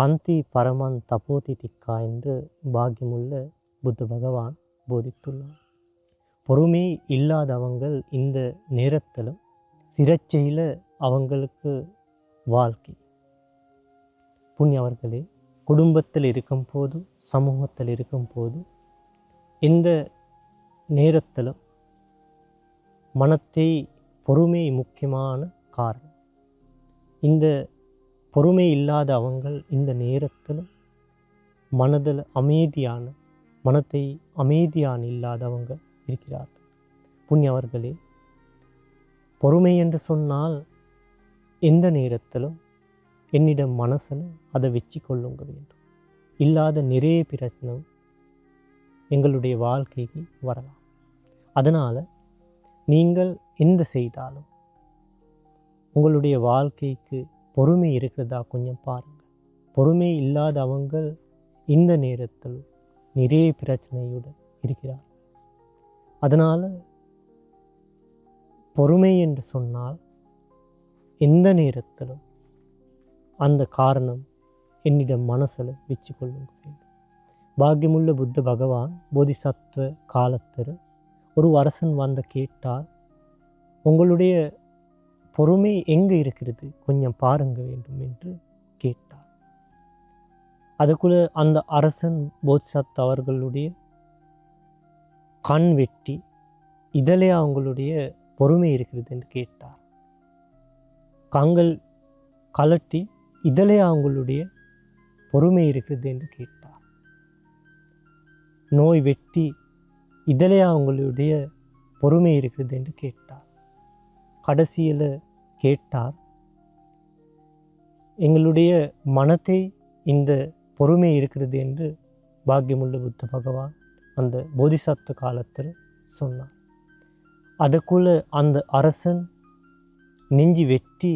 கந்தி பரமன் தபோதி திக்கா என்று பாக்கியமுள்ள புத்த பகவான் போதித்துள்ளார். பொறுமை இல்லாதவங்கள் இந்த நேரத்திலும் சிரச்சையில் அவங்களுக்கு வாழ்க்கை. புண்ணியவர்களே குடும்பத்தில் இருக்கும் போது சமூகத்தில் இருக்கும் போது இந்த நேரத்திலும் மனத்தை பொறுமை முக்கியமான காரணம். இந்த பொறுமை இல்லாத அவங்கள் இந்த நேரத்தில் மனதில் அமைதியான மனத்தை அமைதியான இல்லாதவங்க இருக்கிறார்கள். புண்ணியவர்களே பொறுமை என்று சொன்னால் எந்த நேரத்திலும் என்னிடம் மனசில் அதை வச்சு கொள்ளுங்க வேண்டும் இல்லாத நிறைய பிரச்சனை எங்களுடைய வாழ்க்கைக்கு வரலாம். அதனால் நீங்கள் எந்த செய்தாலும் உங்களுடைய வாழ்க்கைக்கு பொறுமை இருக்கிறதா கொஞ்சம் பாருங்கள் பொறுமை இல்லாதவங்க இந்த நேரத்தில் நிறைய பிரச்சனையுடன் இருக்கிறார் அதனால் பொறுமை என்று சொன்னால் எந்த நேரத்திலும் அந்த காரணம் என்னிடம் மனசில் வச்சு கொள்ளுங்க வேண்டும். பாக்கியமுள்ள புத்த பகவான் போதிசத்துவ காலத்தில் ஒரு அரசன் வந்து கேட்டால் உங்களுடைய பொறுமை எங்கே இருக்கிறது? கொஞ்சம் பாருங்க வேண்டும் என்று கேட்டார். அதுக்குள்ள அந்த அரசன் போத்சத் அவர்களுடைய கண் வெட்டி இதிலே அவங்களுடைய பொறுமை இருக்கிறது என்று கேட்டார். கங்கள் கலட்டி இதிலே அவங்களுடைய பொறுமை இருக்கிறது என்று கேட்டார். நோய் வெட்டி இதிலே அவங்களுடைய பொறுமை இருக்கிறது என்று கேட்டார். கடைசியில் கேட்டார் எங்களுடைய மனத்தை இந்த பொறுமை இருக்கிறது என்று பாக்கியமுள்ள புத்த பகவான் அந்த போதிசத்துவ காலத்தில் சொன்னார். அதுக்குள்ள அந்த அரசன் நெஞ்சு வெட்டி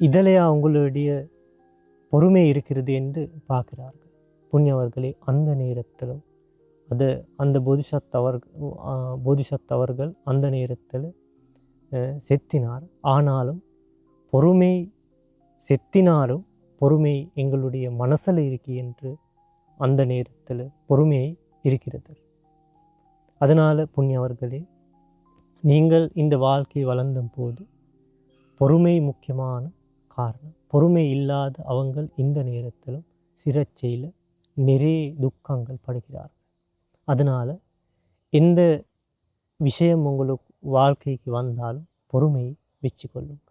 இதிலே அவங்களுடைய பொறுமை இருக்கிறது என்று பார்க்கிறார்கள். புண்ணியவர்களே அந்த நேரத்திலும் அது அந்த போதிசத்தவர் போதிசத்தவர்கள் அந்த நேரத்தில் செத்தினார். ஆனாலும் பொறுமை செத்தினாலும் பொறுமை எங்களுடைய மனசில் இருக்கு என்று அந்த நேரத்தில் பொறுமை இருக்கிறது. அதனால் புண்ணியவர்களே நீங்கள் இந்த வாழ்க்கை வளர்ந்தும் போது பொறுமை முக்கியமான காரணம். பொறுமை இல்லாத அவங்கள் இந்த நேரத்திலும் சிரச்சையில் நிறைய துக்கங்கள் படுகிறார்கள். அதனால் எந்த விஷயம் உங்களுக்கு வாழ்க்கைக்கு வந்தாலும் பொறுமையை வச்சுக்கொள்ளும்